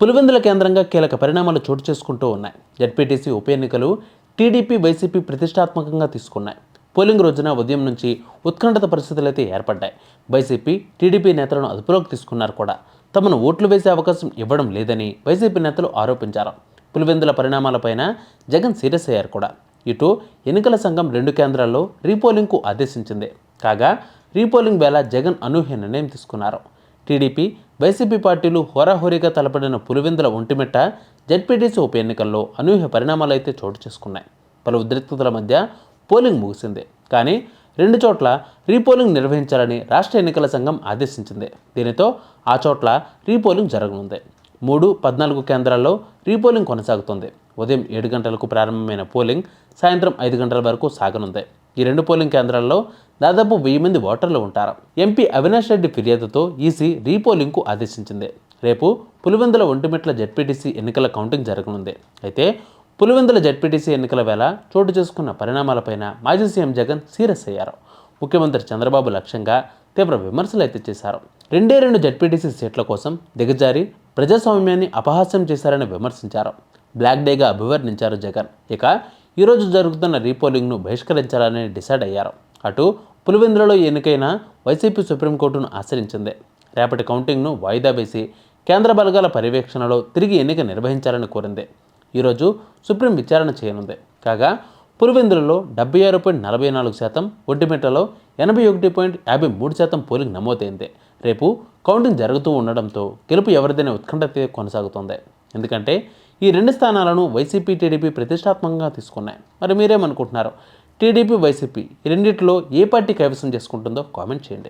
పులివెందుల కేంద్రంగా కీలక పరిణామాలు చోటు చేసుకుంటూ ఉన్నాయి. జడ్పీటీసీ ఉప ఎన్నికలు టీడీపీ వైసీపీ ప్రతిష్టాత్మకంగా తీసుకున్నాయి. పోలింగ్ రోజున ఉదయం నుంచి ఉత్కంఠత పరిస్థితులు అయితే ఏర్పడ్డాయి. వైసీపీ టీడీపీ నేతలను అదుపులోకి తీసుకున్నారు కూడా. తమను ఓట్లు వేసే అవకాశం ఇవ్వడం లేదని వైసీపీ నేతలు ఆరోపించారు. పులివెందుల పరిణామాలపైన జగన్ సీరియస్ అయ్యారు కూడా. ఇటు ఎన్నికల సంఘం రెండు కేంద్రాల్లో రీపోలింగ్కు ఆదేశించింది. కాగా రీపోలింగ్ వేళ జగన్ అనూహ్య నిర్ణయం తీసుకున్నారు. టీడీపీ వైసీపీ పార్టీలు హోరాహోరీగా తలపడిన పులివెందుల ఒంటిమిట్ట జడ్పీటీసీ ఉప ఎన్నికల్లో అనూహ్య పరిణామాలైతే చోటు చేసుకున్నాయి. పలు ఉద్రిక్తతల మధ్య పోలింగ్ ముగిసింది. కానీ రెండు చోట్ల రీపోలింగ్ నిర్వహించాలని రాష్ట్ర ఎన్నికల సంఘం ఆదేశించింది. దీనితో ఆ చోట్ల రీపోలింగ్ జరగనుంది. మూడు పద్నాలుగు కేంద్రాల్లో రీపోలింగ్ కొనసాగుతుంది. ఉదయం ఏడు గంటలకు ప్రారంభమైన పోలింగ్ సాయంత్రం ఐదు గంటల వరకు సాగనుంది. ఈ రెండు పోలింగ్ కేంద్రాల్లో దాదాపు వెయ్యి మంది ఓటర్లు ఉంటారు. ఎంపీ అవినాష్ రెడ్డి ఫిర్యాదుతో ఈసీ రీపోలింగ్కు ఆదేశించింది. రేపు పులివెందుల ఒంటిమిట్ల జడ్పీటీసీ ఎన్నికల కౌంటింగ్ జరగనుంది. అయితే పులివెందుల జడ్పీటీసీ ఎన్నికల వేళ చోటు చేసుకున్న పరిణామాలపైన మాజీ సీఎం జగన్ సీరియస్ అయ్యారు. ముఖ్యమంత్రి చంద్రబాబు లక్ష్యంగా తీవ్ర విమర్శలు అయితే చేశారు. రెండే రెండు జడ్పీటీసీ సీట్ల కోసం దిగజారి ప్రజాస్వామ్యాన్ని అపహాస్యం చేశారని విమర్శించారు. బ్లాక్ డేగా అభివర్ణించారు జగన్. ఇక ఈరోజు జరుగుతున్న రీపోలింగ్ను బహిష్కరించాలని డిసైడ్ అయ్యారు. అటు పులివెందులలో ఎన్నికైన వైసీపీ సుప్రీంకోర్టును ఆశ్రయించింది. రేపటి కౌంటింగ్ను వాయిదా వేసి కేంద్ర బలగాల పర్యవేక్షణలో తిరిగి ఎన్నిక నిర్వహించాలని కోరింది. ఈరోజు సుప్రీం విచారణ చేయనుంది. కాగా పులివెందులలో డెబ్బై ఆరు పాయింట్ నలభై నాలుగు శాతం ఒంటిమిట్టలో ఎనభై ఒకటి పాయింట్ యాభై మూడు శాతం పోలింగ్ నమోదైంది. రేపు కౌంటింగ్ జరుగుతూ ఉండడంతో గెలుపు ఎవరిదైనా ఉత్కంఠత కొనసాగుతోంది. ఎందుకంటే ఈ రెండు స్థానాలను వైసీపీ టీడీపీ ప్రతిష్టాత్మకంగా తీసుకున్నాయి. మరి మీరేమనుకుంటున్నారు? టీడీపీ వైసీపీ ఈ రెండిట్లో ఏ పార్టీ కైవసం చేసుకుంటుందో కామెంట్ చేయండి.